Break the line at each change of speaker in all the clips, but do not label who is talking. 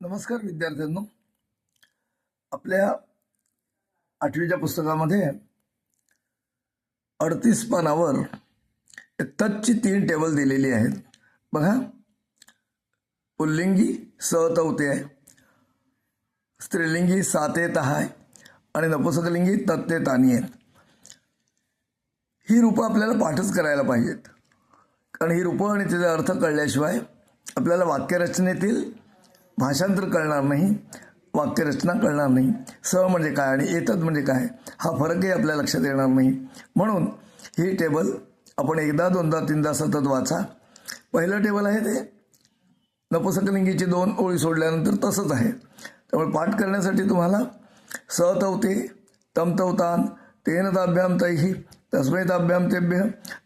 नमस्कार विद्यार्थ्यांनो. आपल्या आठवीच्या पुस्तकामध्ये अडतीस पानावर तच्ची तीन टेबल दिलेली आहेत. बघा. पुल्लिंगी सतवते आहे. स्त्रीलिंगी सातेत आहे. आणि नपुसकलिंगी तत्ते तानी आहेत. ही रूपं आपल्याला पाठच करायला पाहिजेत. कारण ही रूपं आणि त्याचा अर्थ कळल्याशिवाय आपल्याला वाक्यरचनेतील भाषांतर कळणार नाही वाक्यरचना कळणार नाही स म्हणजे काय आणि येतात म्हणजे काय हा फरकही आपल्या लक्षात येणार नाही. म्हणून ही टेबल आपण एकदा दोनदा तीनदा सतत वाचा. पहिलं टेबल आहे ते नपुसकलिंगीची दोन ओळी सोडल्यानंतर तसंच आहे. त्यामुळे पाठ करण्यासाठी तुम्हाला सतवते तमतवतान तेन ताभ्याम तैही तस्मै ताभ्याम तेभ्य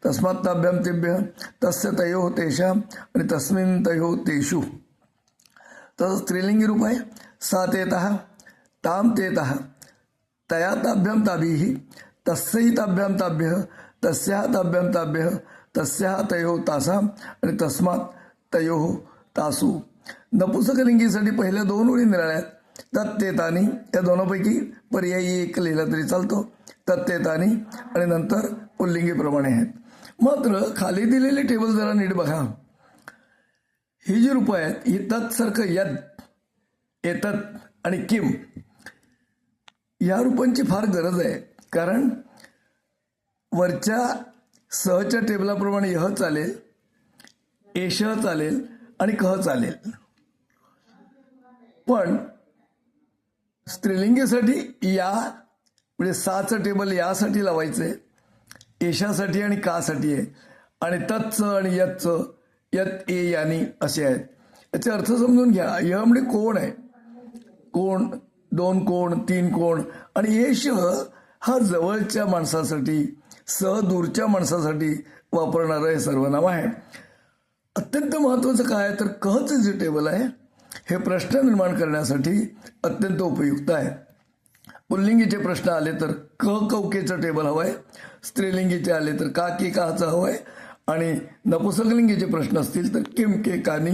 तस्मात् ताभ्याम तेभ्य तस्य तयो तेषाम आणि तस्मिन तयो तेषु. तर स्त्रीलिंगी रूप आहे सा तेत ताम तेत तया ताभ्यम ताभिः तस्यही ताभ्याम ताभ्य तस्या ताभ्याम ताभ्य तस्या तयो तासा आणि तस्मात तयो तासू। नपुसकलिंगीसाठी पहिल्या दोन ओळी निराळ्यात तत्तेतानी या दोनापैकी पर्यायी एक लिहिला तरी चालतो। तत्तेतानी आणि नंतर पुल्लिंगीप्रमाणे आहेत। मात्र खाली दिलेली टेबल जरा नीट बघा। ही जी रूपं आहेत ही तत्सारखं यद येतात आणि किम या रूपांची फार गरज आहे. कारण वरच्या सहच्या टेबलाप्रमाणे यह चालेल एश चालेल आणि कह चालेल. पण स्त्रीलिंगेसाठी या म्हणजे साचं टेबल यासाठी लावायचं आहे एशासाठी आणि कासाठी आहे. आणि तत्चं आणि यतचं यत ए यानी असे आहेत याचे अर्थ समजून घ्या य म्हणजे कोण आहे? कोण दोन कोण तीन कोण? आणि येश हा जवळच्या माणसासाठी स दूरच्या माणसासाठी वापरणारं हे सर्वनाम आहे. अत्यंत महत्त्वाचं काय आहे? तर कहचं जे टेबल आहे हे प्रश्न निर्माण करण्यासाठी अत्यंत उपयुक्त आहे. पुल्लिंगीचे प्रश्न आले तर क कौकेचं टेबल हवं आहे स्त्रीलिंगीचे आले तर का की काचं हवं आहे आणि नपुसकलिंगीचे प्रश्न असतील तर किम के कानी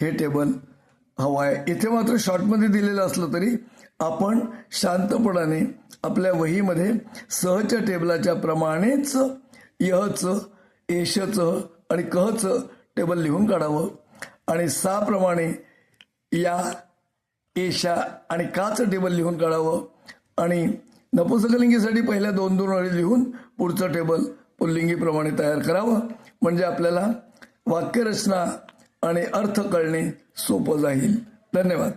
हे टेबल हवं आहे. इथे मात्र शॉर्टमध्ये दिलेलं असलं तरी आपण शांतपणाने आपल्या वहीमध्ये सहच्या टेबलाच्या प्रमाणेच यहचं एशचं आणि कहचं टेबल लिहून काढावं. आणि साप्रमाणे या एशा आणि काचं टेबल लिहून काढावं. आणि नपुसकलिंगीसाठी पहिल्या दोन दोन ओळी लिहून पुढचं टेबल पुल्लिंगीप्रमाणे तयार करावं. म्हणजे आपल्याला वाक्यरचना आणि अर्थ कळणे सोपं जाईल. धन्यवाद.